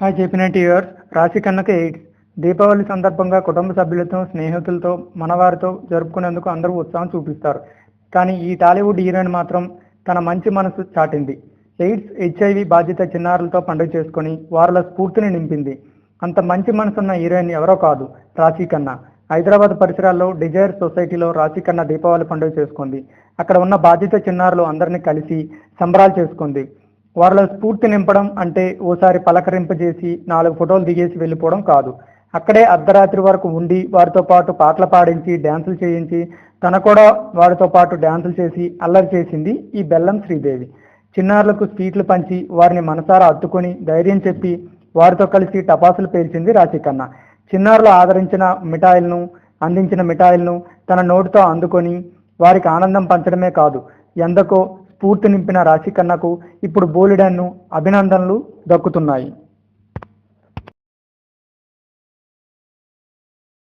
Hi చెప్పినట్టు years రాశి కన్నక AIDS Deepavali సందర్భంగా కుటుంబ సభ్యులతో స్నేహితులతో మనవారితో జరుపుకునేందుకు అందరూ ఉత్సాహం చూపిస్తారు. కానీ ఈ టాలీవుడ్ హీరోయిన్ మాత్రం తన మంచి మనసు చాటింది. ఎయిడ్స్ హెచ్ఐవి బాధ్యత చిన్నారులతో పండుగ చేసుకొని వారిలో స్ఫూర్తిని నింపింది. అంత మంచి మనసున్న హీరోయిన్ ఎవరో కాదు రాశి కన్నా హైదరాబాద్ పరిసరాల్లో డిజైర్ సొసైటీలో రాశి కన్నా దీపావళి పండుగ చేసుకుంది. అక్కడ ఉన్న బాధ్యత చిన్నారులు అందరినీ కలిసి సంబరాలు చేసుకుంది. వారిలో స్ఫూర్తి నింపడం అంటే ఓసారి పలకరింపజేసి నాలుగు ఫోటోలు దిగేసి వెళ్ళిపోవడం కాదు. అక్కడే అర్ధరాత్రి వరకు ఉండి వారితో పాటు పాటలు పాడించి డ్యాన్సులు చేయించి తన కూడా వారితో పాటు డ్యాన్సులు చేసి అల్లరి చేసింది ఈ బెల్లం శ్రీదేవి. చిన్నారులకు స్వీట్లు పంచి వారిని మనసారా అత్తుకొని ధైర్యం చెప్పి వారితో కలిసి టపాసులు పేల్చింది రాశికన్న చిన్నారులు ఆదరించిన మిఠాయిలను అందించిన మిఠాయిలను తన నోటితో అందుకొని వారికి ఆనందం పంచడమే కాదు. ఎందకో స్ఫూర్తి నింపిన రాశికన్నకు ఇప్పుడు బోలెడన్ను అభినందనలు దక్కుతున్నాయి.